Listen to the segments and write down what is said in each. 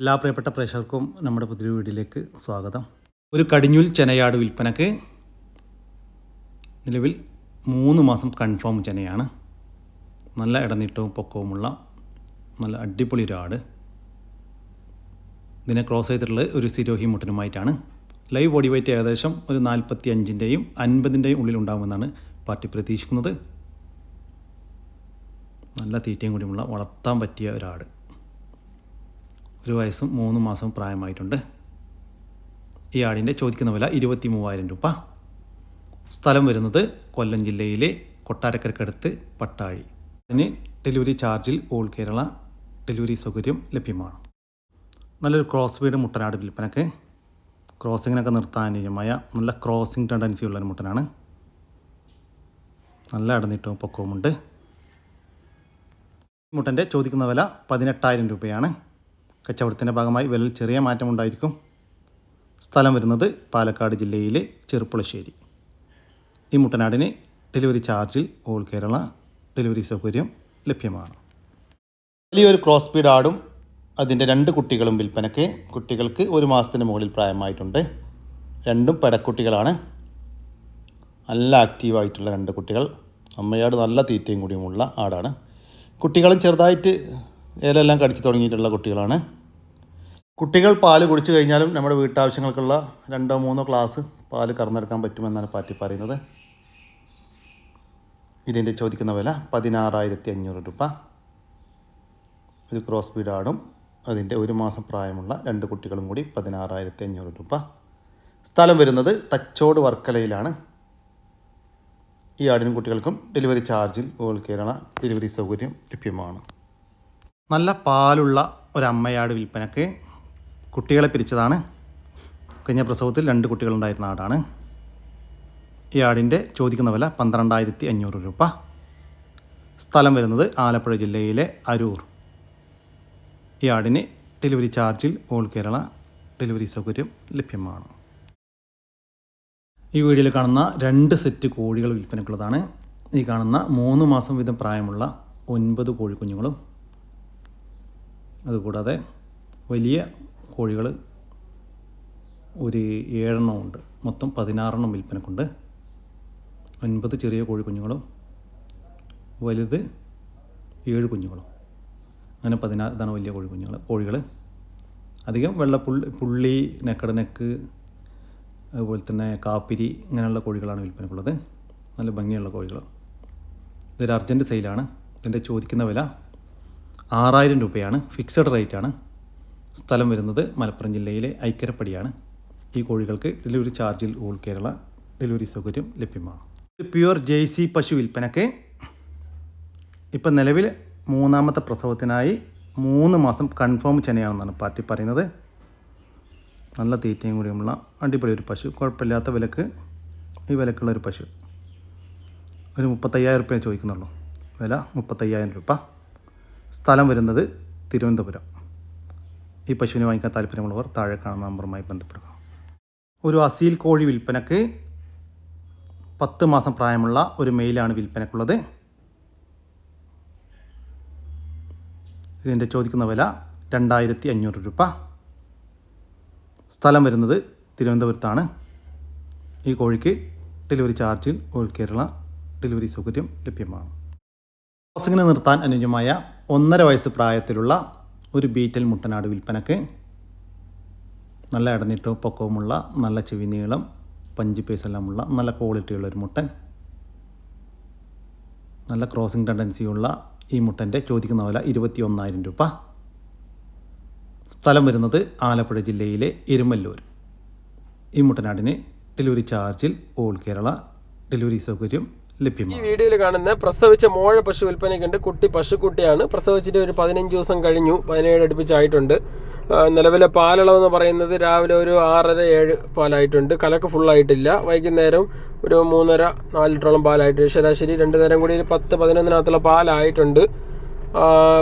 എല്ലാ പ്രിയപ്പെട്ട പ്രേക്ഷകർക്കും നമ്മുടെ പുതിയ വീഡിയോയിലേക്ക് സ്വാഗതം. ഒരു കടിഞ്ഞൂൽ ചെനയാട് വിൽപ്പനക്ക് നിലവിൽ മൂന്ന് മാസം കൺഫേം ചെനയാണ്. നല്ല ഇടനീട്ടവും പൊക്കവുമുള്ള നല്ല അടിപൊളി ഒരു ആട്. ഇതിനെ ക്രോസ് ചെയ്തിട്ടുള്ളത് ഒരു സിരോഹി മുട്ടനുമായിട്ടാണ്. ലൈവ് ബോഡി വെയിറ്റ് ഏകദേശം ഒരു നാൽപ്പത്തി അഞ്ചിന്റെയും അൻപതിന്റെയും ഉള്ളിൽ ഉണ്ടാകുമെന്നാണ് പാർട്ടി പ്രതീക്ഷിക്കുന്നത്. നല്ല തീറ്റയും കൂടിയുമുള്ള വളർത്താൻ പറ്റിയ ഒരാട് ഒരു വയസ്സും മൂന്ന് മാസവും പ്രായമായിട്ടുണ്ട്. ഈ ആടിന്റെ ചോദിക്കുന്ന വില ഇരുപത്തി മൂവായിരം രൂപ. സ്ഥലം വരുന്നത് കൊല്ലം ജില്ലയിലെ കൊട്ടാരക്കരക്കടുത്ത് പട്ടാഴി. അതിന് ഡെലിവറി ചാർജിൽ ഓൾ കേരള ഡെലിവറി സൗകര്യം ലഭ്യമാണ്. നല്ലൊരു ക്രോസ് വീട് മുട്ടനാട് വിൽപ്പനക്ക്. ക്രോസിങ്ങിനൊക്കെ നിർത്താൻ അനുയോജ്യമായ നല്ല ക്രോസിംഗ് ടെൻഡൻസി ഉള്ളൊരു മുട്ടനാണ്. നല്ല അടന്നിട്ടും പൊക്കവുമുണ്ട്. മുട്ടന്റെ ചോദിക്കുന്ന വില പതിനെട്ടായിരം രൂപയാണ്. കച്ചവടത്തിന്റെ ഭാഗമായി വിലയിൽ ചെറിയ മാറ്റമുണ്ടായിരിക്കും. സ്ഥലം വരുന്നത് പാലക്കാട് ജില്ലയിലെ ചെറുപ്പുളശ്ശേരി. ഈ മുട്ടനാടിന് ഡെലിവറി ചാർജിൽ ഓൾ കേരള ഡെലിവറി സൗകര്യം ലഭ്യമാണ്. വലിയൊരു ക്രോസ് സ്പീഡ് ആടും അതിന്റെ രണ്ട് കുട്ടികളും വിൽപ്പനയ്ക്ക്. കുട്ടികൾക്ക് ഒരു മാസത്തിന് മുകളിൽ പ്രായമായിട്ടുണ്ട്. രണ്ടും പെടക്കുട്ടികളാണ്. നല്ല ആക്റ്റീവായിട്ടുള്ള രണ്ട് കുട്ടികൾ. അമ്മയാട് നല്ല തീറ്റയും കൂടിയുമുള്ള ആടാണ്. കുട്ടികളും ചെറുതായിട്ട് ഏലെല്ലാം കടിച്ചു തുടങ്ങിയിട്ടുള്ള കുട്ടികളാണ്. കുട്ടികൾ പാൽ കുടിച്ചു കഴിഞ്ഞാലും നമ്മുടെ വീട്ടാവശ്യങ്ങൾക്കുള്ള രണ്ടോ മൂന്നോ ഗ്ലാസ് പാൽ കറന്നെടുക്കാൻ പറ്റുമെന്നാണ് പാറ്റി പറയുന്നത്. ഇതിന്റെ ചോദിക്കുന്ന വില പതിനാറായിരത്തി അഞ്ഞൂറ് രൂപ. ഒരു ക്രോസ് ബീഡ് ആടും അതിന്റെ ഒരു മാസം പ്രായമുള്ള രണ്ട് കുട്ടികളും കൂടി പതിനാറായിരത്തി അഞ്ഞൂറ് രൂപ. സ്ഥലം വരുന്നത് തച്ചോട് വർക്കലയിലാണ്. ഈ ആടിനും കുട്ടികൾക്കും ഡെലിവറി ചാർജിൽ ഓൾ കേരള ഡെലിവറി സൗകര്യം ലഭ്യമാണ്. നല്ല പാലുള്ള ഒരമ്മയാട് വിൽപ്പനക്ക് കുട്ടികളെ പിരിച്ചതാണ്. കഴിഞ്ഞ പ്രസവത്തിൽ രണ്ട് കുട്ടികളുണ്ടായിരുന്ന ആടാണ്. ഈ ആടിന്റെ ചോദിക്കുന്ന വില പന്ത്രണ്ടായിരത്തി അഞ്ഞൂറ് രൂപ. സ്ഥലം വരുന്നത് ആലപ്പുഴ ജില്ലയിലെ അരൂർ. ഈ ആടിന് ഡെലിവറി ചാർജിൽ ഓൾ കേരള ഡെലിവറി സൗകര്യം ലഭ്യമാണ്. ഈ വീഡിയോയിൽ കാണുന്ന രണ്ട് സെറ്റ് കോഴികൾ വിൽപ്പനക്കുള്ളതാണ്. ഈ കാണുന്ന മൂന്ന് മാസം വീതം പ്രായമുള്ള ഒൻപത് കോഴിക്കുഞ്ഞുങ്ങളും. അതുകൂടാതെ വലിയ കോഴികൾ ഒരു ഏഴെണ്ണം ഉണ്ട്. മൊത്തം പതിനാറെണ്ണം വിൽപ്പനക്കുണ്ട്. ഒൻപത് ചെറിയ കോഴി കുഞ്ഞുങ്ങളും വലുത് ഏഴ് കുഞ്ഞുങ്ങളും. അങ്ങനെ പതിനാറ് ഇതാണ് വലിയ കോഴിക്കുഞ്ഞുങ്ങൾ കോഴികൾ. അധികം വെള്ളപ്പുള്ളി പുള്ളി നെക്കട നെക്ക് അതുപോലെ തന്നെ കാപ്പിരി ഇങ്ങനെയുള്ള കോഴികളാണ് വിൽപ്പനക്കുള്ളത്. നല്ല ഭംഗിയുള്ള കോഴികൾ. ഇതൊരു അർജന്റ് സെയിലാണ്. ഇതിന്റെ ചോദിക്കുന്ന വില ആറായിരം രൂപയാണ്. ഫിക്സഡ് റേറ്റാണ്. സ്ഥലം വരുന്നത് മലപ്പുറം ജില്ലയിലെ ഐക്കരപ്പടിയാണ്. ഈ കോഴികൾക്ക് ഡെലിവറി ചാർജിൽ ഓൾ കേരള ഡെലിവറി സൗകര്യം ലഭ്യമാണ്. പ്യുവർ ജെയ്സി പശു വിൽപ്പനക്ക് ഇപ്പം നിലവിൽ മൂന്നാമത്തെ പ്രസവത്തിനായി മൂന്ന് മാസം കൺഫേം ചെനയാണെന്നാണ് പാർട്ടി പറയുന്നത്. നല്ല തീറ്റയും കൂടിയുമുള്ള അടിപൊളി ഒരു പശു. കുഴപ്പമില്ലാത്ത വിലക്ക് ഈ വിലക്കുള്ള ഒരു പശു. ഒരു മുപ്പത്തയ്യായിരം റുപ്യ ചോദിക്കുന്നുള്ളൂ. വില മുപ്പത്തയ്യായിരം രൂപ. സ്ഥലം വരുന്നത് തിരുവനന്തപുരം. ഈ പശുവിനെ വാങ്ങിക്കാൻ താല്പര്യമുള്ളവർ താഴെ കാണുന്ന നമ്പറുമായി ബന്ധപ്പെടുക. ഒരു അസീൽ കോഴി വിൽപ്പനക്ക് പത്ത് മാസം പ്രായമുള്ള ഒരു മെയിലാണ് വിൽപ്പനക്കുള്ളത്. ഇതിന്റെ ചോദിക്കുന്ന വില രണ്ടായിരത്തി അഞ്ഞൂറ് രൂപ. സ്ഥലം വരുന്നത് തിരുവനന്തപുരത്താണ്. ഈ കോഴിക്ക് ഡെലിവറി ചാർജിൽ ഓൾ കേരള ഡെലിവറി സൗകര്യം ലഭ്യമാണ്. ക്രോസിങ്ങിന് നിർത്താൻ അനുയോജ്യമായ ഒന്നര വയസ്സ് പ്രായത്തിലുള്ള ഒരു ബീറ്റൽ മുട്ടനാട് വിൽപ്പനക്ക് നല്ല ഇടനീട്ടവും പൊക്കവുമുള്ള നല്ല ചെവി നീളം പഞ്ച് പേസ് എല്ലാമുള്ള നല്ല ക്വാളിറ്റിയുള്ള ഒരു മുട്ടൻ. നല്ല ക്രോസിംഗ് ടെൻഡൻസിയുള്ള ഈ മുട്ടന്റെ ചോദിക്കുന്ന വില ഇരുപത്തി ഒന്നായിരം രൂപ. സ്ഥലം വരുന്നത് ആലപ്പുഴ ജില്ലയിലെ ഇരുമല്ലൂർ ഈ മുട്ടനാടിന് ഡെലിവറി ചാർജിൽ ഓൾ കേരള ഡെലിവറി സൗകര്യം ഈ വീഡിയോയിൽ കാണുന്ന പ്രസവിച്ച മോഴ പശു വിൽപ്പനയ്ക്കുണ്ട് കുട്ടി പശുക്കുട്ടിയാണ്. പ്രസവിച്ചിട്ട് ഒരു പതിനഞ്ച് ദിവസം കഴിഞ്ഞു. പതിനേഴ് അടുപ്പിച്ചായിട്ടുണ്ട്. നിലവിലെ പാലളവെന്ന് പറയുന്നത് രാവിലെ ഒരു ആറര ഏഴ് പാലായിട്ടുണ്ട്. കലക്ക് ഫുള്ളായിട്ടില്ല. വൈകുന്നേരം ഒരു മൂന്നര നാല് ലിറ്ററോളം പാലായിട്ടുണ്ട് ശരാശരി രണ്ട് നേരം കൂടി പത്ത് പതിനൊന്നിനകത്തുള്ള പാലായിട്ടുണ്ട്.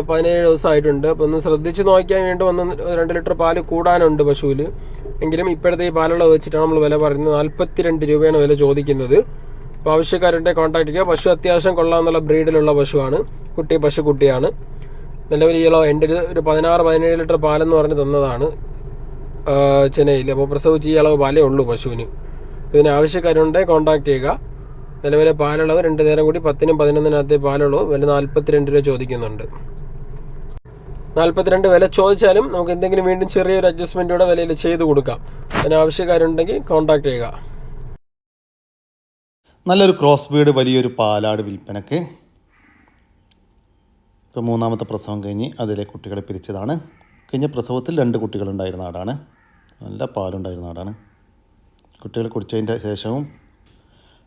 പതിനേഴ് ദിവസമായിട്ടുണ്ട്. അപ്പോൾ ഒന്ന് ശ്രദ്ധിച്ച് നോക്കിയാൽ വീണ്ടും ഒന്ന് രണ്ട് ലിറ്റർ പാൽ കൂടാനുണ്ട് പശുവിൽ എങ്കിലും ഇപ്പോഴത്തെ ഈ പാലുള്ള വെച്ചിട്ടാണ് നമ്മൾ വില പറയുന്നത്. നാൽപ്പത്തി രണ്ട് രൂപയാണ് വില ചോദിക്കുന്നത്. അപ്പോൾ ആവശ്യക്കാരുടെ കോൺടാക്ട് ചെയ്യുക. പശു അത്യാവശ്യം കൊള്ളാമെന്നുള്ള ബ്രീഡിലുള്ള പശുവാണ്. കുട്ടി പശു കുട്ടിയാണ്. നിലവിൽ ഈളോ എന്റെ ഒരു പതിനാറ് പതിനേഴ് ലിറ്റർ പാലെന്ന് പറഞ്ഞ് തന്നതാണ് ചെന്നൈയിൽ അപ്പോൾ പ്രസവിച്ച് ഈ അളവ് പാലേ ഉള്ളൂ പശുവിന്. ഇതിന് ആവശ്യക്കാരുണ്ടെങ്കിൽ കോൺടാക്ട് ചെയ്യുക. നിലവിലെ പാലളവ് രണ്ട് നേരം കൂടി പത്തിനും പതിനൊന്നിനകത്തെ പാലുള്ളൂ. വില നാൽപ്പത്തിരണ്ട് രൂപ ചോദിക്കുന്നുണ്ട്. നാൽപ്പത്തിരണ്ട് വില ചോദിച്ചാലും നമുക്ക് എന്തെങ്കിലും വീണ്ടും ചെറിയൊരു അഡ്ജസ്റ്റ്മെന്റോടെ വിലയിൽ ചെയ്ത് കൊടുക്കാം. അതിന് ആവശ്യക്കാരുണ്ടെങ്കിൽ കോൺടാക്ട് ചെയ്യുക. നല്ലൊരു ക്രോസ് ബീഡ് വലിയൊരു പാലാട് വിൽപ്പനക്ക്. ഇപ്പോൾ മൂന്നാമത്തെ പ്രസവം കഴിഞ്ഞ് അതിലെ കുട്ടികളെ പിരിച്ചതാണ്. കഴിഞ്ഞ പ്രസവത്തിൽ രണ്ട് കുട്ടികളുണ്ടായിരുന്ന ആടാണ്. നല്ല പാലുണ്ടായിരുന്ന ആടാണ്. കുട്ടികൾ കുടിച്ചതിന്റെ ശേഷവും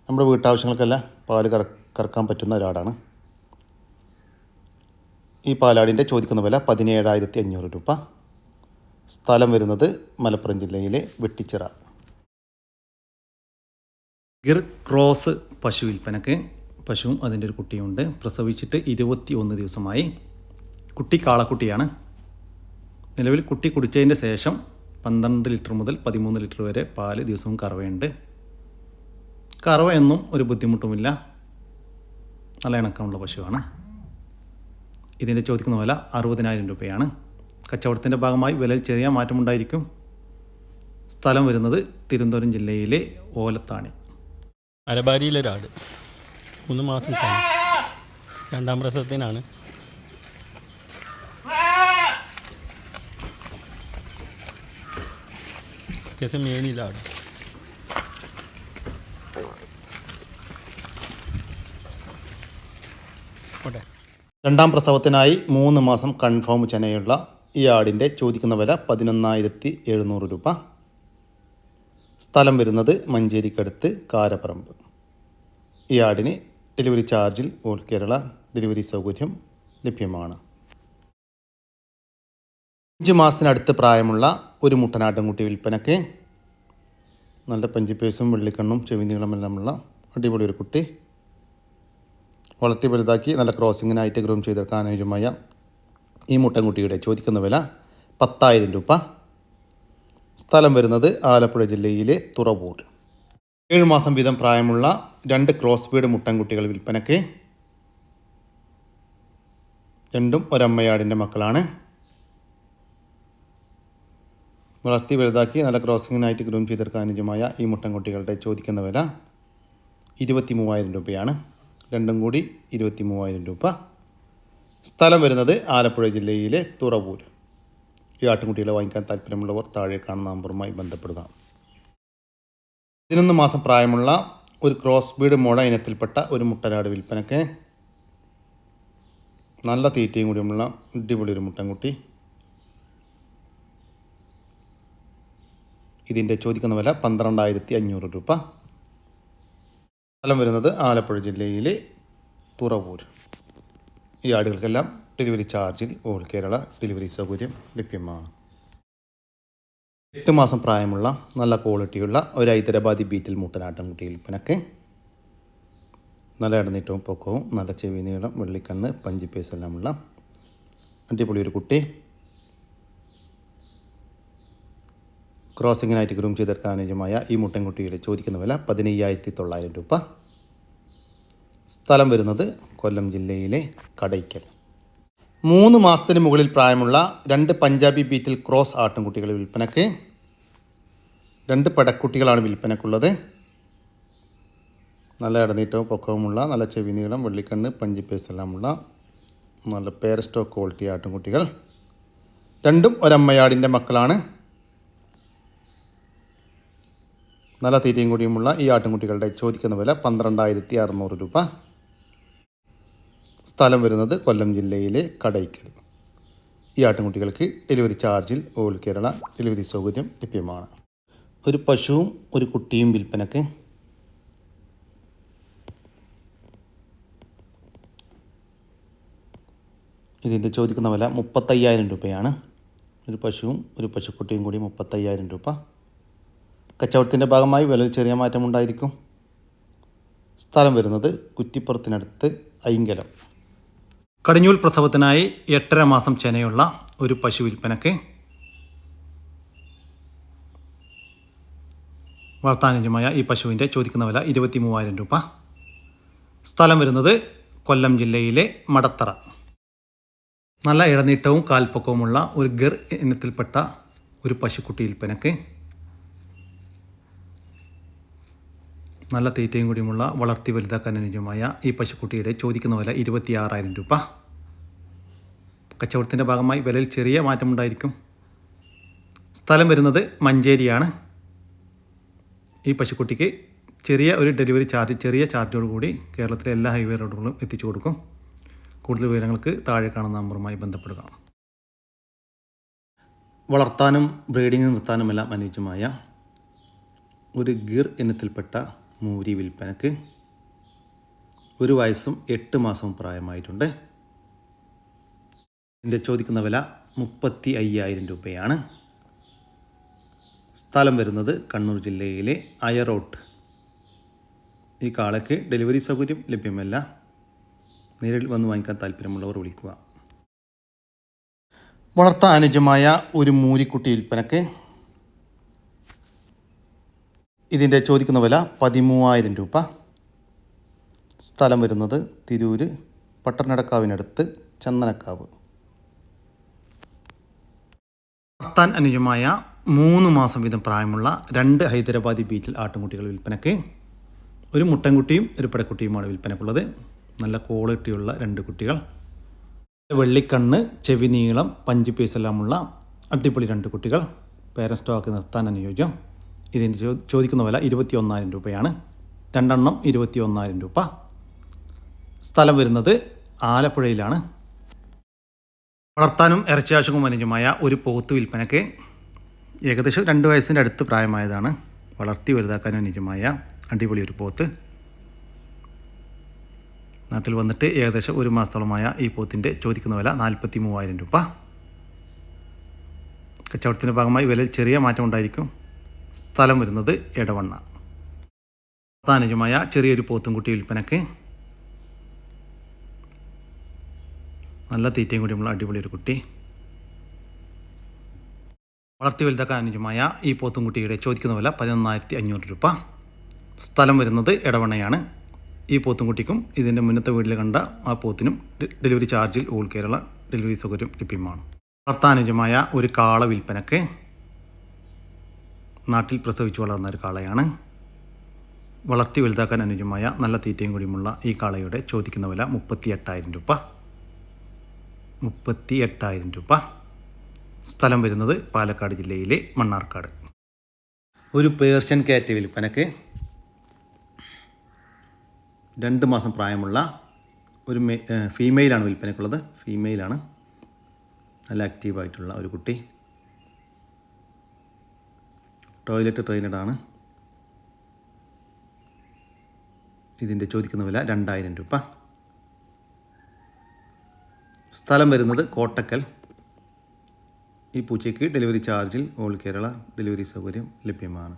നമ്മുടെ വീട്ടാവശ്യങ്ങൾക്കെല്ലാം പാൽ കറ കറക്കാൻ പറ്റുന്ന ഒരാടാണ്. ഈ പാലാടിന്റെ ചോദിക്കുന്ന വില പതിനേഴായിരത്തി അഞ്ഞൂറ് രൂപ. സ്ഥലം വരുന്നത് മലപ്പുറം ജില്ലയിലെ വെട്ടിച്ചിറ. ഗിർ ക്രോസ് പശു വിൽപ്പനക്ക് പശുവും അതിന്റെ ഒരു കുട്ടിയുണ്ട്. പ്രസവിച്ചിട്ട് ഇരുപത്തി ഒന്ന് ദിവസമായി. കുട്ടി കാളക്കുട്ടിയാണ്. നിലവിൽ കുട്ടി കുടിച്ചതിന്റെ ശേഷം പന്ത്രണ്ട് ലിറ്റർ മുതൽ പതിമൂന്ന് ലിറ്റർ വരെ പാൽ ദിവസവും കറവയുണ്ട്. കറവ എന്നും ഒരു ബുദ്ധിമുട്ടുമില്ല. നല്ല ഇണക്കമുള്ള പശുവാണ്. ഇതിന്റെ ചോദിക്കുന്ന വില അറുപതിനായിരം രൂപയാണ്. കച്ചവടത്തിന്റെ ഭാഗമായി വിലയിൽ ചെറിയ മാറ്റമുണ്ടായിരിക്കും. സ്ഥലം വരുന്നത് തിരുവനന്തപുരം ജില്ലയിലെ ഓലത്താണി. അരബാരിയിലൊരാട്. മൂന്ന് മാസം രണ്ടാം പ്രസവത്തിനാണ്. അത്യാവശ്യം പോട്ടെ. രണ്ടാം പ്രസവത്തിനായി മൂന്ന് മാസം കൺഫേം ചെനയുള്ള ഈ ആടിന്റെ ചോദിക്കുന്ന വില പതിനൊന്നായിരത്തി എഴുന്നൂറ് രൂപ. സ്ഥലം വരുന്നത് മഞ്ചേരിക്കടുത്ത് കാരപ്പറമ്പ്. ഈ ആടിന് ഡെലിവറി ചാർജിൽ ഓൾ കേരള ഡെലിവറി സൗകര്യം ലഭ്യമാണ്. അഞ്ച് മാസത്തിനടുത്ത് പ്രായമുള്ള ഒരു മുട്ടനാട്ടുംകുട്ടി വിൽപ്പനയ്ക്ക് നല്ല പഞ്ചിപ്പേസും വെള്ളിക്കണ്ണും ചെവിനീളമെല്ലാമുള്ള അടിപൊളി ഒരു കുട്ടി. വളർത്തി വലുതാക്കി നല്ല ക്രോസിങ്ങിനായിട്ട് ഗ്രൂം ചെയ്തെടുക്കാൻ അനുയോജ്യമായ ഈ മുട്ടൻകുട്ടിയുടെ ചോദിക്കുന്ന വില പത്തായിരം രൂപ. സ്ഥലം വരുന്നത് ആലപ്പുഴ ജില്ലയിലെ തുറവൂർ. ഏഴ് മാസം വീതം പ്രായമുള്ള രണ്ട് ക്രോസ് ബീഡ് മുട്ടൻകുട്ടികൾ വിൽപ്പനയ്ക്ക് രണ്ടും ഒരമ്മയാടിന്റെ മക്കളാണ്. വളർത്തി വലുതാക്കി നല്ല ക്രോസിങ്ങിനായിട്ട് ഗ്രൂം ചെയ്തെടുക്കാൻ അനുജമായ ഈ മുട്ടൻകുട്ടികളുടെ ചോദിക്കുന്ന വില ഇരുപത്തി മൂവായിരം രൂപയാണ്. രണ്ടും കൂടി ഇരുപത്തി മൂവായിരം രൂപ. സ്ഥലം വരുന്നത് ആലപ്പുഴ ജില്ലയിലെ തുറവൂർ. ഈ ആട്ടിൻകുട്ടികളെ വാങ്ങിക്കാൻ താല്പര്യമുള്ളവർ താഴെ കാണുന്ന നമ്പറുമായി ബന്ധപ്പെടുക. പതിനൊന്ന് മാസം പ്രായമുള്ള ഒരു ക്രോസ് ബീഡ് മുട ഇനത്തിൽപ്പെട്ട ഒരു മുട്ടനാട് വിൽപ്പനയ്ക്ക് നല്ല തീറ്റയും കൂടിയുമുള്ള അടിപൊളി ഒരു മുട്ടൻകുട്ടി. ഇതിന്റെ ചോദിക്കുന്ന വില പന്ത്രണ്ടായിരത്തി അഞ്ഞൂറ് രൂപ. സ്ഥലം വരുന്നത് ആലപ്പുഴ ജില്ലയിലെ തുറവൂർ. ഈ ആടുകൾക്കെല്ലാം ഡെലിവറി ചാർജിൽ ഓൾ കേരള ഡെലിവറി സൗകര്യം ലഭ്യമാണ്. എട്ട് മാസം പ്രായമുള്ള നല്ല ക്വാളിറ്റിയുള്ള ഒരു ഹൈദരാബാദി ബീറ്റിൽ മുട്ടനാട്ടം കുട്ടി വിൽപ്പനക്ക് നല്ല ഇടനീട്ടവും പൊക്കവും നല്ല ചെവി നീളം വെള്ളിക്കണ്ണ് പഞ്ചിപ്പേസ് എല്ലാമുള്ള അടിപൊളി ഒരു കുട്ടി. ക്രോസിങ്ങിനായിട്ട് ഗ്രൂം ചെയ്തെടുക്കാൻ അനുയോജ്യമായ ഈ മുട്ടൻകുട്ടിയുടെ ചോദിക്കുന്ന വില പതിനയ്യായിരത്തി തൊള്ളായിരം രൂപ. സ്ഥലം വരുന്നത് കൊല്ലം ജില്ലയിലെ കടയ്ക്കൽ. മൂന്ന് മാസത്തിന് മുകളിൽ പ്രായമുള്ള രണ്ട് പഞ്ചാബി ബീറ്റിൽ ക്രോസ് ആട്ടിൻകുട്ടികൾ വിൽപ്പനക്ക്. രണ്ട് പടക്കുട്ടികളാണ് വിൽപ്പനക്കുള്ളത്. നല്ല ഇടനീട്ടവും പൊക്കവുമുള്ള നല്ല ചെവി നീളം വെള്ളിക്കണ്ണ് പഞ്ചിപ്പേസെല്ലാമുള്ള നല്ല പേരസ്റ്റോ ക്വാളിറ്റി ആട്ടിൻകുട്ടികൾ. രണ്ടും ഒരമ്മയാടിന്റെ മക്കളാണ്. നല്ല തീറ്റയും കൂടിയുമുള്ള ഈ ആട്ടിൻകുട്ടികളുടെ ചോദിക്കുന്ന വില പന്ത്രണ്ടായിരത്തി അറുന്നൂറ് രൂപ. സ്ഥലം വരുന്നത് കൊല്ലം ജില്ലയിലെ കടയ്ക്കൽ. ഈ ആട്ടിൻകുട്ടികൾക്ക് ഡെലിവറി ചാർജിൽ ഓൾ കേരള ഡെലിവറി സൗകര്യം ലഭ്യമാണ്. ഒരു പശുവും ഒരു കുട്ടിയും വിൽപ്പനക്ക്. ഇതിന്റെ ചോദിക്കുന്ന വില മുപ്പത്തയ്യായിരം രൂപയാണ്. ഒരു പശുവും ഒരു പശുക്കുട്ടിയും കൂടി മുപ്പത്തയ്യായിരം രൂപ. കച്ചവടത്തിന്റെ ഭാഗമായി വിലയിൽ ചെറിയ മാറ്റമുണ്ടായിരിക്കും. സ്ഥലം വരുന്നത് കുറ്റിപ്പുറത്തിനടുത്ത് ഐങ്കലം കടിഞ്ഞൂൽ പ്രസവത്തിനായി എട്ടര മാസം ചെനയുള്ള ഒരു പശു വിൽപ്പനക്ക് വളർത്താനുജമായ ഈ പശുവിന്റെ ചോദിക്കുന്ന വില ഇരുപത്തി മൂവായിരം രൂപ. സ്ഥലം വരുന്നത് കൊല്ലം ജില്ലയിലെ മടത്തറ. നല്ല ഇടനീട്ടവും കാൽപ്പൊക്കവുമുള്ള ഒരു ഗർ ഇനത്തിൽപ്പെട്ട ഒരു പശുക്കുട്ടി വിൽപ്പനക്ക് നല്ല തീറ്റയും കൂടിയുമുള്ള വളർത്തി വലുതാക്കാൻ അനുയോജ്യമായ ഈ പശുക്കുട്ടിയുടെ ചോദിക്കുന്ന വില ഇരുപത്തിയാറായിരം രൂപ. കച്ചവടത്തിന്റെ ഭാഗമായി വിലയിൽ ചെറിയ മാറ്റമുണ്ടായിരിക്കും. സ്ഥലം വരുന്നത് മഞ്ചേരിയാണ്. ഈ പശുക്കുട്ടിക്ക് ചെറിയ ഒരു ഡെലിവറി ചാർജ് ചെറിയ ചാർജോട് കൂടി കേരളത്തിലെ എല്ലാ ഹൈവേ റോഡുകളും എത്തിച്ചു കൊടുക്കും. കൂടുതൽ വിവരങ്ങൾക്ക് താഴെ കാണുന്ന നമ്പറുമായി ബന്ധപ്പെടുക. വളർത്താനും ബ്രീഡിങ് നിർത്താനുമെല്ലാം അനുയോജ്യമായ ഒരു ഗിർ ഇനത്തിൽപ്പെട്ട മൂരി വിൽപ്പനക്ക് ഒരു വയസ്സും എട്ട് മാസവും പ്രായമായിട്ടുണ്ട്. ഇതിന്റെ ചോദിക്കുന്ന വില മുപ്പത്തി അയ്യായിരം രൂപയാണ്. സ്ഥലം വരുന്നത് കണ്ണൂർ ജില്ലയിലെ അയറോട്ട് ഈ കാളയ്ക്ക് ഡെലിവറി സൗകര്യം ലഭ്യമല്ല. നേരിൽ വന്ന് വാങ്ങിക്കാൻ താല്പര്യമുള്ളവർ വിളിക്കുക. വളർത്താൻ അനുജമായ ഒരു മൂരിക്കുട്ടി വിൽപ്പനക്ക് ഇതിന്റെ ചോദിക്കുന്ന വില പതിമൂവായിരം രൂപ. സ്ഥലം വരുന്നത് തിരൂര് പട്ടണടക്കാവിനടുത്ത് ചന്ദനക്കാവ്. വളർത്താൻ അനുജമായ മൂന്ന് മാസം വീതം പ്രായമുള്ള രണ്ട് ഹൈദരാബാദി ബീറ്റിൽ ആട്ടുംകുട്ടികൾ വിൽപ്പനയ്ക്ക് ഒരു മുട്ടൻകുട്ടിയും ഒരു പടക്കുട്ടിയുമാണ് വിൽപ്പനക്കുള്ളത് നല്ല ക്വാളിറ്റിയുള്ള രണ്ട് കുട്ടികൾ. വെള്ളിക്കണ്ണ് ചെവി നീളം പഞ്ച് പീസെല്ലാമുള്ള അടിപൊളി രണ്ട് കുട്ടികൾ. പേരൻസ് സ്റ്റോക്ക് നിർത്താൻ അനുയോജ്യം. ചോ- ചോദിക്കുന്ന വില ഇരുപത്തി ഒന്നായിരം രൂപയാണ്. രണ്ടെണ്ണം ഇരുപത്തി ഒന്നായിരം രൂപ. സ്ഥലം വരുന്നത് ആലപ്പുഴയിലാണ്. വളർത്താനും ഇറച്ചിയാശുക്കും അനുജമായ ഒരു പോത്ത് വിൽപ്പനയ്ക്ക് ഏകദേശം രണ്ട് വയസ്സിന്റെ അടുത്ത് പ്രായമായതാണ്. വളർത്തി വലുതാക്കാൻ അനുജമായ അടിപൊളി ഒരു പോത്ത്. നാട്ടിൽ വന്നിട്ട് ഏകദേശം ഒരു മാസത്തോളമായ ഈ പോത്തിന്റെ ചോദിക്കുന്ന വില നാൽപ്പത്തി മൂവായിരം രൂപ. കച്ചവടത്തിന്റെ ഭാഗമായി വില ചെറിയ മാറ്റം ഉണ്ടായിരിക്കും സ്ഥലം വരുന്നത് എടവണ്ണ. പ്രധാനജമായ ചെറിയൊരു പോത്തുംകുട്ടി വിൽപ്പനക്ക് നല്ല തീറ്റയും കൂടിയുമുള്ള അടിപൊളി ഒരു കുട്ടി. വളർത്തി വലുതാക്കാൻ അനുജമായ ഈ പോത്തുംകുട്ടിയുടെ ചോദിക്കുന്ന വില പതിനൊന്നായിരത്തി അഞ്ഞൂറ് രൂപ. സ്ഥലം വരുന്നത് എടവണ്ണയാണ്. ഈ പോത്തുംകുട്ടിക്കും ഇതിന്റെ മുന്നത്തെ വീട്ടിൽ കണ്ട ആ പോത്തിനും ഡെലിവറി ചാർജിൽ ഓൾ കേരള ഡെലിവറി സൗകര്യം ലഭ്യമാണ്. വളർത്താനുജമായ ഒരു കാള വിൽപ്പനക്ക് നാട്ടിൽ പ്രസവിച്ചു വളർന്ന ഒരു കാളയാണ്. വളർത്തി വലുതാക്കാൻ അനുയോജ്യമായ നല്ല തീറ്റയും കൂടിയുമുള്ള ഈ കാളയുടെ ചോദിക്കുന്ന വില മുപ്പത്തി എട്ടായിരം രൂപ. മുപ്പത്തി എട്ടായിരം രൂപ. സ്ഥലം വരുന്നത് പാലക്കാട് ജില്ലയിലെ മണ്ണാർക്കാട്. ഒരു പേർഷ്യൻ കാറ്റ് വിൽപ്പനക്ക് രണ്ട് മാസം പ്രായമുള്ള ഒരു മെ ഫീമെയിലാണ് വിൽപ്പനക്കുള്ളത്. ഫീമെയിലാണ് നല്ല ആക്റ്റീവായിട്ടുള്ള ഒരു കുട്ടി. ടോയ്ലറ്റ് ട്രെയിനഡാണ് ഇതിന്റെ ചോദിക്കുന്ന വില രണ്ടായിരം രൂപ. സ്ഥലം വരുന്നത് കോട്ടക്കൽ. ഈ പൂച്ചയ്ക്ക് ഡെലിവറി ചാർജിൽ ഓൾ കേരള ഡെലിവറി സൗകര്യം ലഭ്യമാണ്.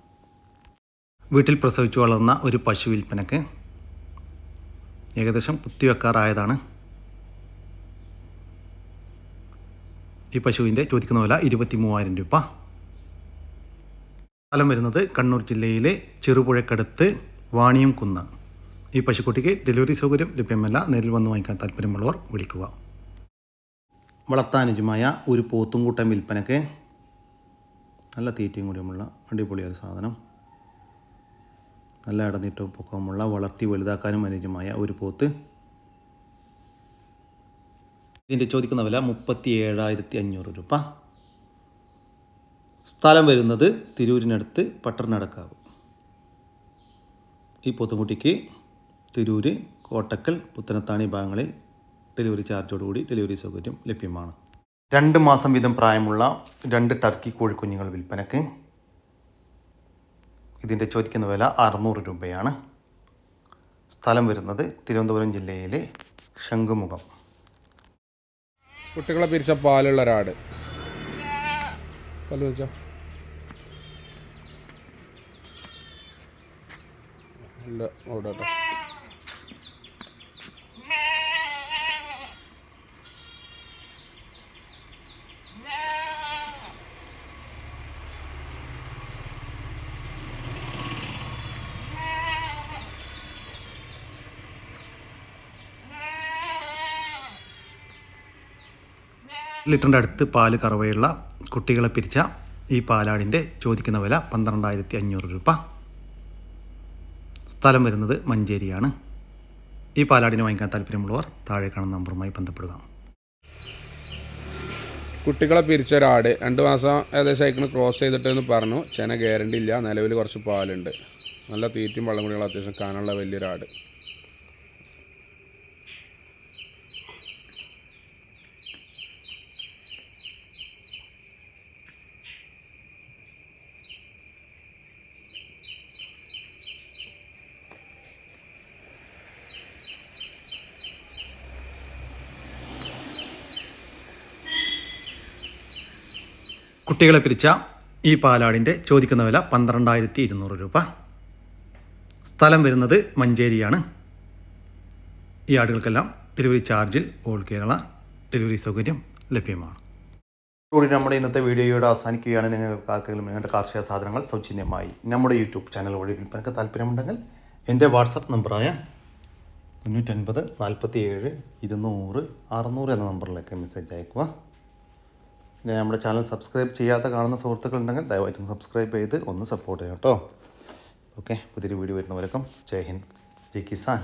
വീട്ടിൽ പ്രസവിച്ചു വളർന്ന ഒരു പശു വിൽപ്പനക്ക് ഏകദേശം കുത്തിവെക്കാറായതാണ്. ഈ പശുവിന്റെ ചോദിക്കുന്ന വില ഇരുപത്തി മൂവായിരം രൂപ. സ്ഥലം വരുന്നത് കണ്ണൂർ ജില്ലയിലെ ചെറുപുഴക്കടുത്ത് വാണിയം കുന്ന് ഈ പശുക്കുട്ടിക്ക് ഡെലിവറി സൗകര്യം ലഭ്യമല്ല. നേരിൽ വന്ന് വാങ്ങിക്കാൻ താല്പര്യമുള്ളവർ വിളിക്കുക. വളർത്താനുജമായ ഒരു പോത്തുംകൂട്ടം വിൽപ്പനക്ക് നല്ല തീറ്റയും കൂടിയുമുള്ള അടിപൊളി ഒരു സാധനം. നല്ല ഇടനീട്ടവും പൊക്കവുമുള്ള വളർത്തി വലുതാക്കാനും അനുജമായ ഒരു പോത്ത്. ഇതിന്റെ ചോദിക്കുന്ന വില മുപ്പത്തി ഏഴായിരത്തി അഞ്ഞൂറ് രൂപ. സ്ഥലം വരുന്നത് തിരൂരിനടുത്ത് പട്ടർനടക്കാവ് ഈ പോത്തുംകുട്ടിക്ക് തിരൂര് കോട്ടക്കൽ പുത്തനത്താണി ഭാഗങ്ങളിൽ ഡെലിവറി ചാർജോടുകൂടി ഡെലിവറി സൗകര്യം ലഭ്യമാണ്. രണ്ട് മാസം വീതം പ്രായമുള്ള രണ്ട് ടർക്കി കോഴിക്കുഞ്ഞുങ്ങൾ വിൽപ്പനക്ക്. ഇതിന്റെ ചോദിക്കുന്ന വില അറുന്നൂറ് രൂപയാണ്. സ്ഥലം വരുന്നത് തിരുവനന്തപുരം ജില്ലയിലെ ശംഖുമുഖം. കുട്ടികളെ പിരിച്ച പാലുള്ള ഒരാട്. പല്ല് വെച്ചോ ഇല്ല അവിടെ ലിറ്ററിന്റെ അടുത്ത് പാൽ കറവയുള്ള കുട്ടികളെ പിരിച്ച ഈ പാലാടിന്റെ ചോദിക്കുന്ന വില പന്ത്രണ്ടായിരത്തി അഞ്ഞൂറ് രൂപ. സ്ഥലം വരുന്നത് മഞ്ചേരിയാണ്. ഈ പാലാടിനെ വാങ്ങിക്കാൻ താല്പര്യമുള്ളവർ താഴെ കാണുന്ന നമ്പറുമായി ബന്ധപ്പെടുക. കുട്ടികളെ പിരിച്ച ഒരാട് രണ്ട് മാസം ഏകദേശം അയക്കണ് ക്രോസ് ചെയ്തിട്ടെന്ന് പറഞ്ഞു. ചെന ഗ്യാരണ്ടി ഇല്ല. നിലവിൽ കുറച്ച് പാലുണ്ട്. നല്ല തീറ്റും വെള്ളം കുടികളും അത്യാവശ്യം കാണാനുള്ള വലിയൊരാട്. കുട്ടികളെ പിരിച്ച ഈ പാലാടിന്റെ ചോദിക്കുന്ന വില പന്ത്രണ്ടായിരത്തി ഇരുന്നൂറ് രൂപ. സ്ഥലം വരുന്നത് മഞ്ചേരിയാണ്. ഈ ആടുകൾക്കെല്ലാം ഡെലിവറി ചാർജിൽ ഓൾ കേരള ഡെലിവറി സൗകര്യം ലഭ്യമാണ്. കൂടി നമ്മുടെ ഇന്നത്തെ വീഡിയോയോട് അവസാനിക്കുകയാണ്. നിങ്ങൾക്ക് ആർക്കെങ്കിലും നിങ്ങളുടെ കാർഷിക സാധനങ്ങൾ സൗജന്യമായി നമ്മുടെ യൂട്യൂബ് ചാനൽ വഴി വിൽപ്പനക്ക് താല്പര്യമുണ്ടെങ്കിൽ എന്റെ വാട്സപ്പ് നമ്പറായ തൊണ്ണൂറ്റൊൻപത് നാൽപ്പത്തി ഏഴ് ഇരുന്നൂറ് അറുന്നൂറ് എന്ന നമ്പറിലേക്ക് മെസ്സേജ് അയക്കുക പിന്നെ നമ്മുടെ ചാനൽ സബ്സ്ക്രൈബ് ചെയ്യാത്ത കാണുന്ന സുഹൃത്തുക്കൾ സുഹൃത്തുക്കളുണ്ടെങ്കിൽ ദയവായിട്ടും സബ്സ്ക്രൈബ് ചെയ്ത് ഒന്ന് സപ്പോർട്ട് ചെയ്യാം കേട്ടോ. ഓക്കെ പുതിയൊരു വീഡിയോ വരുന്നവരൊക്കെ ജയ് ഹിന്ദ് ജയ് കിസാൻ.